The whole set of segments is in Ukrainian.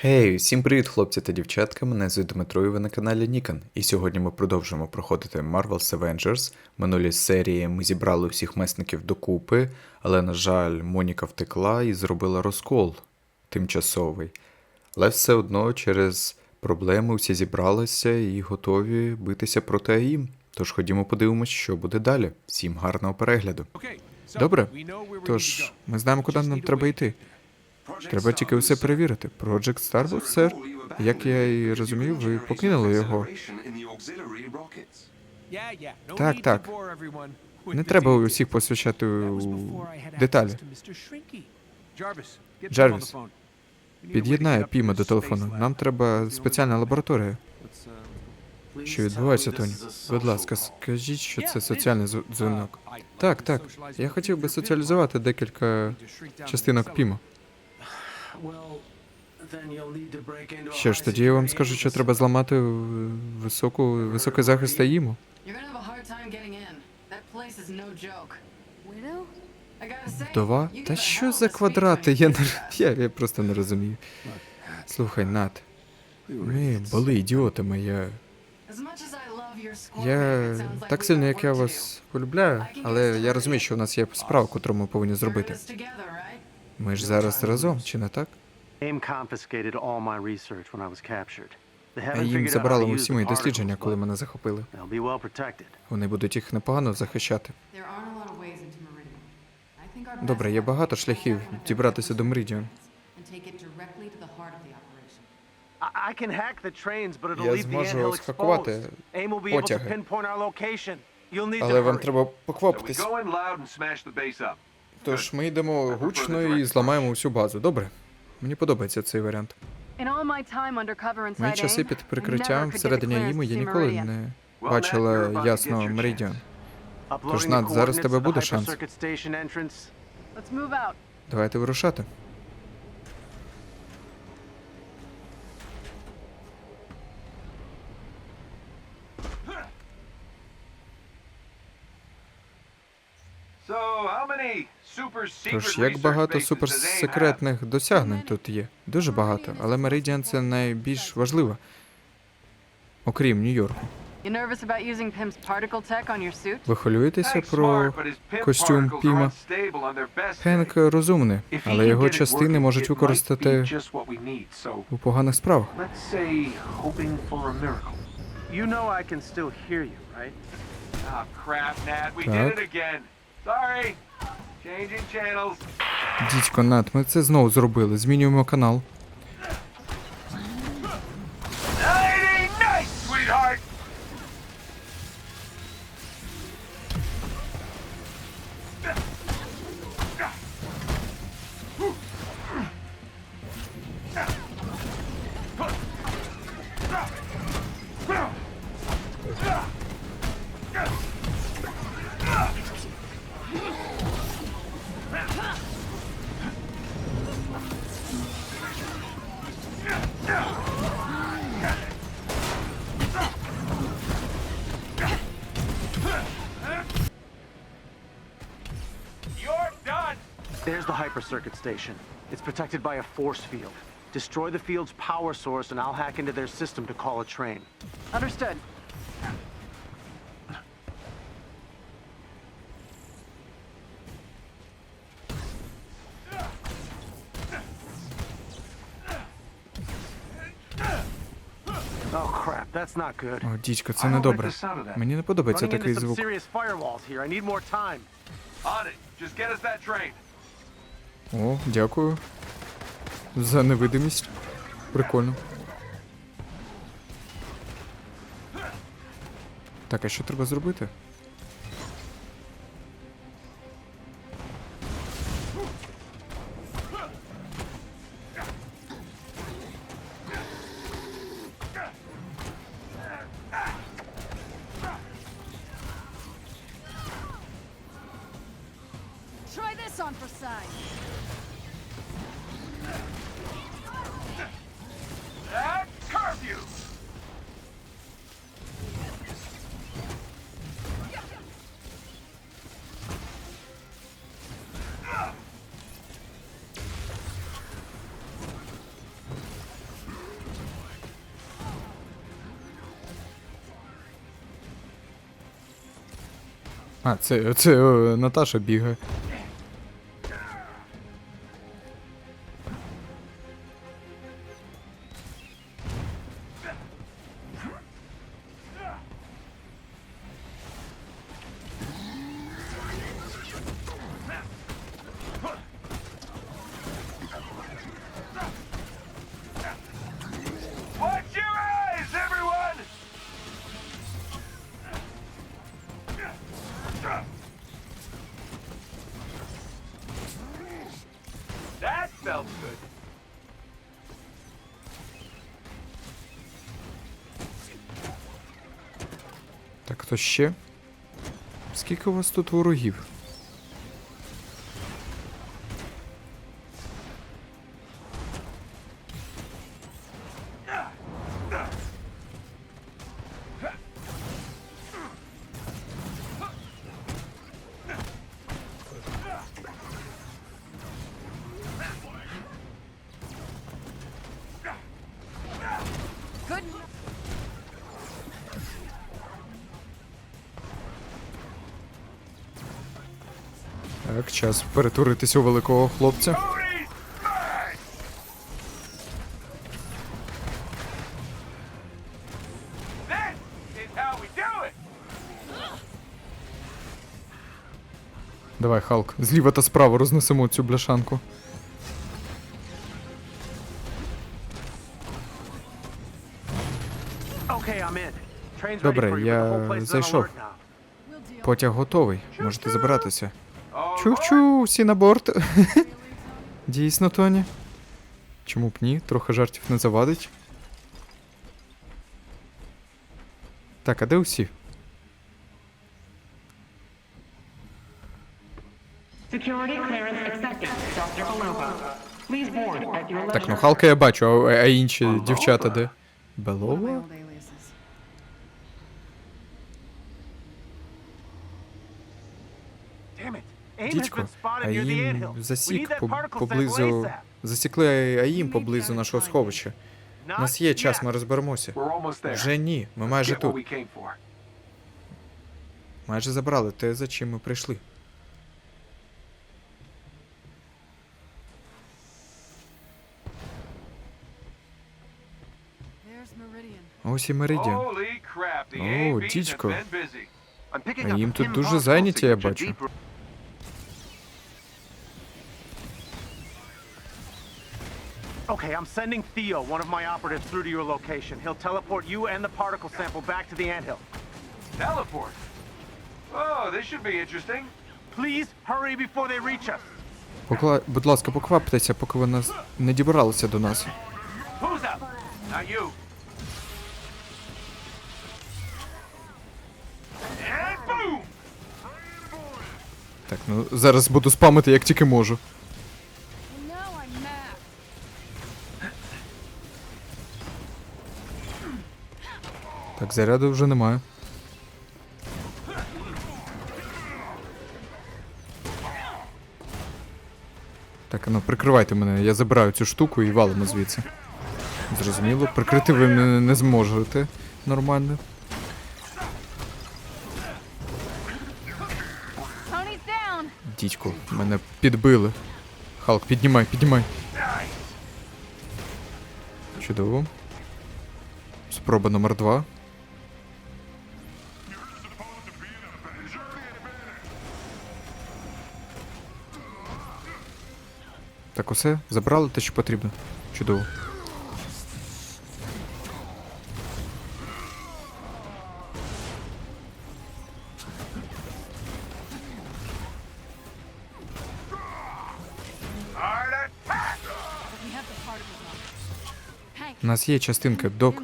Гей, всім привіт, хлопці та дівчатка. Мене звуть Дмитро і ви на каналі Нікан. І сьогодні ми продовжуємо проходити Marvel's Avengers. Минулі серії ми зібрали всіх месників докупи, але, на жаль, Моніка втекла і зробила розкол тимчасовий. Але все одно через проблеми всі зібралися і готові битися проти АІМ. Тож ходімо подивимось, що буде далі. Всім гарного перегляду. Добре. Тож, ми знаємо, куди нам треба йти. Треба тільки все перевірити. Project Starboard, сер. Як я і розумів, ви покинули його. Так, так. Не треба усіх посвящати у деталі. Джарвіс, Під'єднає Піма до телефону. Нам треба спеціальна лабораторія. Що відбувається, Тоні? Будь ласка, скажіть, що це соціальний дз- дзвінок. Так, так. Я хотів би соціалізувати декілька частинок Піма. Що ж, тоді я вам скажу, що треба зламати високу, високий захист gotta say, Вдова? Та що за квадрати? Я, я, я просто не розумію. Слухай, Нат, ми були ідіотами. Я, я так сильно, як я вас полюбляю, але я розумію, що у нас є справа, яку ми повинні зробити. Ми ж зараз разом, чи не так? AIM confiscated all my research when I was captured. They haven't А їм figured out how забрали to use усі мої дослідження, коли мене захопили. they'll be well protected. Вони будуть їх непогано захищати. Добре, є багато шляхів дібратися до Меридіон. Я зможу схакувати потяги. Але вам треба поквапитись. Тож ми йдемо гучно і зламаємо всю базу. Добре. Мені подобається цей варіант. Мої часи під прикриттям всередині їму я ніколи не бачила ясно Меридіон. Тож, Над, зараз тебе буде шанс. Давайте вирушати. Тож, як багато суперсекретних досягнень тут є. Дуже багато, але Меридіан це найбільш важливо. Окрім Нью-Йорку. Ви хвилюєтеся про костюм Піма? Хенк розумний, але його частини можуть використати у поганих справах. let's say hoping for a miracle. You know I can still hear you, right? Ah, crap, Nat, we Так. Sorry. Changing channels. Дідько, Нет, ми це знову зробили. Змінюємо канал. There's the hypercircuit station. It's protected by a force field. Destroy the field's power source and I'll hack into their system to call a train. Understood. Oh crap, that's not good. О, дідько, I це don't не like добре. the sound of that. Мені не подобається Running такий into some звук. О, дякую. За невидимість. Прикольно. Так, а що треба зробити? А, це, це о, Наташа бігає. Хто ще? Скільки у вас тут ворогів? Так, час перетворитися у великого хлопця. Давай, Халк, зліва та справа рознесемо цю бляшанку. Добре, я зайшов. Потяг готовий. Можете забиратися. Чу-чу, всі на борт. Дійсно, Тоні. Чому б ні? Трохи жартів не завадить. Так, а де усі? Так, ну. Халка я бачу, а, а інші дівчата де? Белова? We need засік поблизу. Засікли АІМ поблизу нашого сховища. У нас є час, ми розберемося. Вже ні, ми майже тут. Майже забрали те, за чим ми прийшли. Ось і Меридіан. О, дідько. А їм тут дуже зайняті, я бачу. Okay, I'm sending Theo, one of my operatives, through to your location. He'll teleport you and the particle sample back to the anthill. Teleport. Oh, this should be interesting. Please hurry before they reach us. Покла... Будь ласка, покваптеся, поки ви нас не дібралися до нас. Who's up? Not you. And boom! Так, ну зараз буду спамити як тільки можу. Так, заряду вже немає. Так, ну прикривайте мене, я забираю цю штуку і валимо звідси. Зрозуміло, прикрити ви мене не зможете нормально. Дідько, мене підбили. Халк, піднімай, піднімай. Чудово. Спроба номер два. Так, усе, забрали те, що потрібно. Чудово. У нас є частинка, док.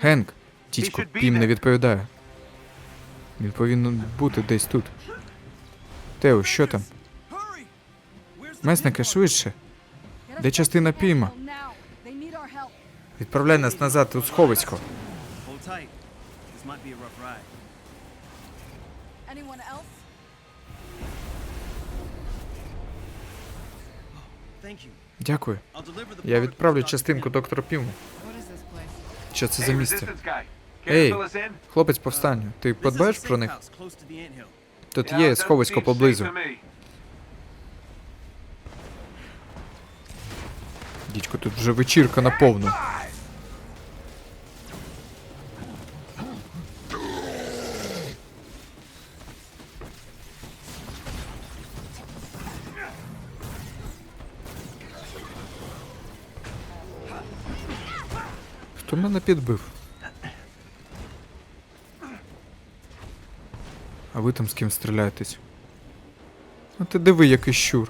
Генк, should Пім не відповідає. Він повинен бути десь тут. Тео, що там? Месники, швидше. Де частина Піма? Відправляй нас назад у сховисько. Дякую. Я відправлю частинку Pym. доктору Піму. Що це за місце? Ей, хлопець повстанню. Ти подбаєш про них? Тут є сховисько поблизу. Дідько, тут вже вечірка наповну. Хто мене підбив? А ви там з ким стріляєтесь? А ти диви, який щур.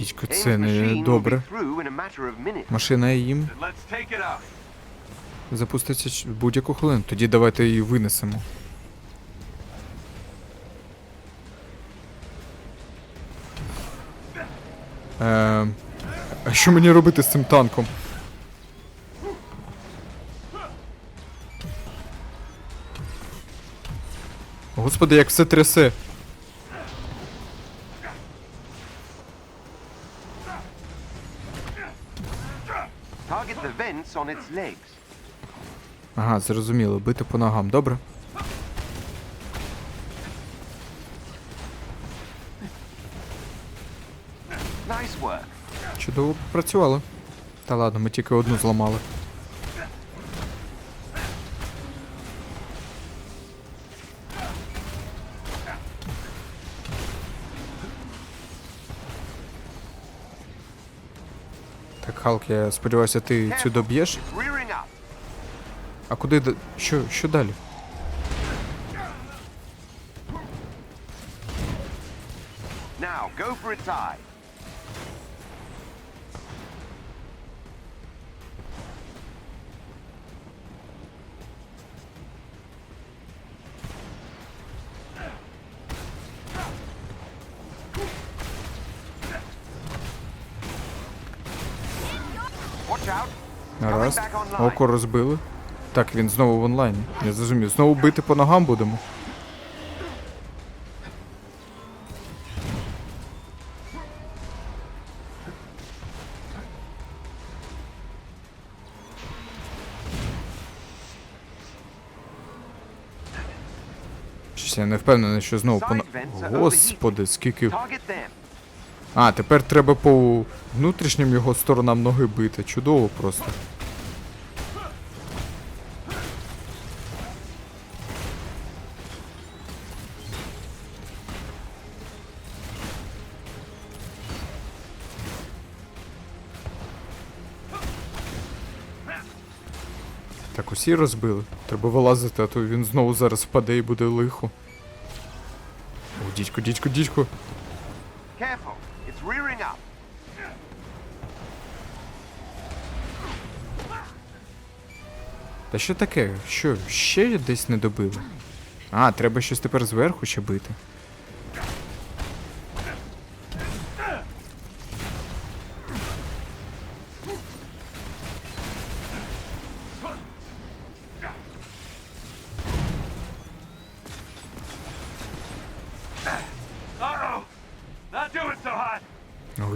Дідько, це не добре. Машина їм запуститься в будь-яку хвилину. Тоді давайте її винесемо. Ем, а що мені робити з цим танком? Господи, як все трясе. Ага, зрозуміло, бити по ногам, добре? Чудово працювало. Та ладно, ми тільки одну зламали. Так, Халк, я сподіваюся, ти цю доб'єш? А куди до... що, що далі? Now go for a eye. Гаразд. Око розбили. Так, він знову в онлайні. Я зрозумів. Знову бити по ногам будемо. Щось я не впевнений, що знову по... Господи, скільки... А, тепер треба по внутрішнім його сторонам ноги бити. Чудово просто. Так усі розбили. Треба вилазити, а то він знову зараз впаде і буде лихо. О, дідько, дідько, дідько. Та що таке? Що, ще десь не добили? А, треба щось тепер зверху ще бити.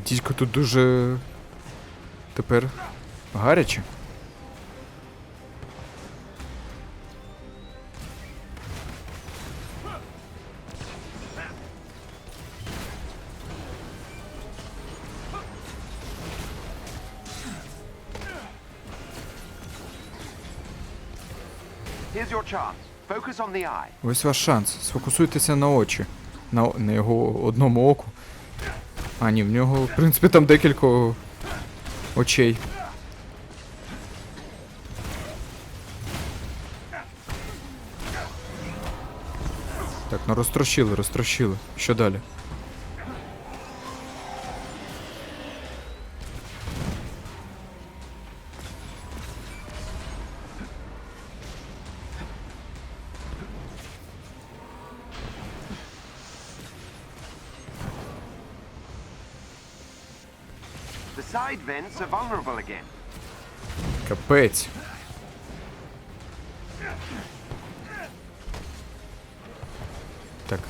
Дідько тут дуже. Тепер гаряче. Ось ваш шанс. Сфокусуйтеся на очі. На, на його одному оку. А, ні, в нього, в принципі, там декілька очей. Так, ну розтрощили, розтрощили. Що далі? The side vents are vulnerable again. Капець. Так.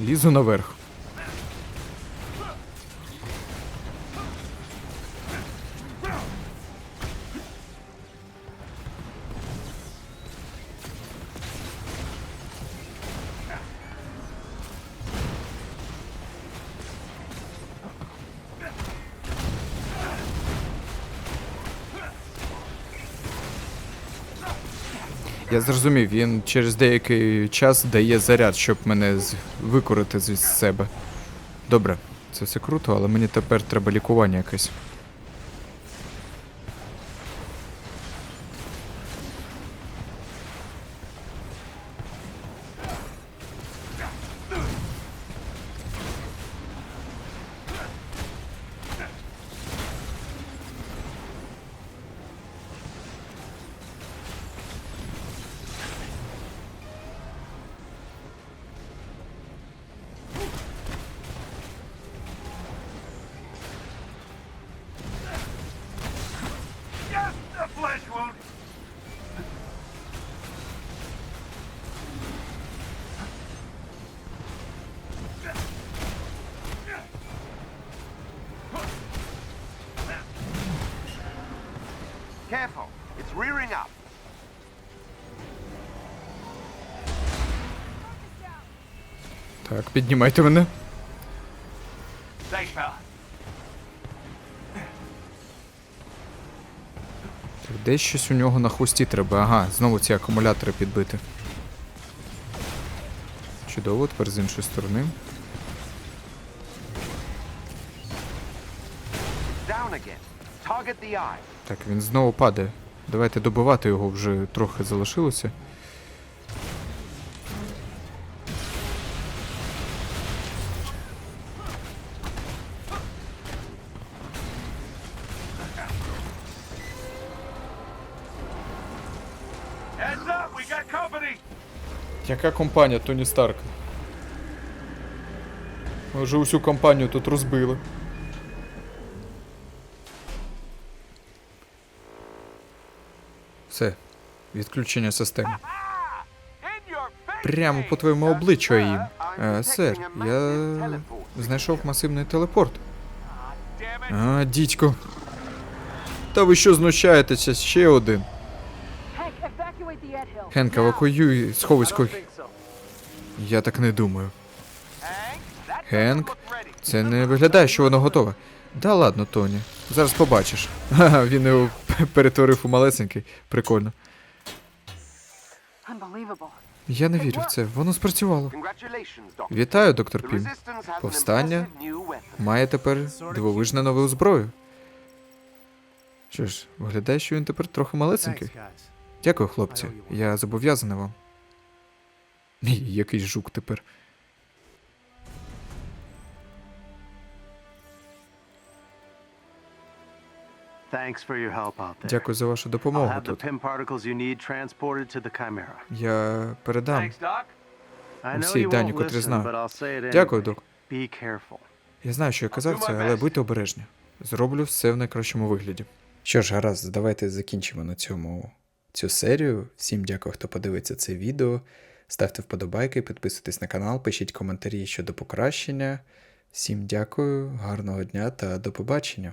Лізу наверх. Я зрозумів, він через деякий час дає заряд, щоб мене з... викорити з себе. Добре, це все круто, але мені тепер треба лікування якесь. Careful, it's rearing up. Так, піднімайте мене. Так, десь щось у нього на хвості треба. Ага, знову ці акумулятори підбити. Чудово, тепер з іншої сторони. Так, він знову падає. Давайте добивати його вже трохи залишилося. Яка компанія Тоні Старк? Ми вже усю компанію тут розбили. Відключення системи. Прямо по твоєму обличчю їм. Е, сер, я знайшов масивний телепорт. А, дідько. Та ви що знущаєтеся? Ще один. Hank, evacuate the ant hill. Хенк, евакуюй сховисько. Я так не думаю. Хенк, це не виглядає, що воно готове. Да ладно, Тоні. Зараз побачиш. Ха, він його перетворив у малесенький. Прикольно. Я не вірю в це. Воно спрацювало. Вітаю, доктор Пім. Повстання має тепер дивовижне нову зброю. Що ж, виглядає, що він тепер трохи малесенький. Дякую, хлопці. Я зобов'язаний вам. Який жук тепер. Дякую за вашу допомогу тут. PIM particles you need transported to the Chimera. Я передам. Thanks, Doc. I know Усі дані, котрі знаю. but I'll say it Дякую, док. Я знаю, що я казав це, але будьте обережні. Зроблю все в найкращому вигляді. Що ж, гаразд, давайте закінчимо на цьому цю серію. Всім дякую, хто подивиться це відео. Ставте вподобайки, підписуйтесь на канал, пишіть коментарі щодо покращення. Всім дякую, гарного дня та до побачення.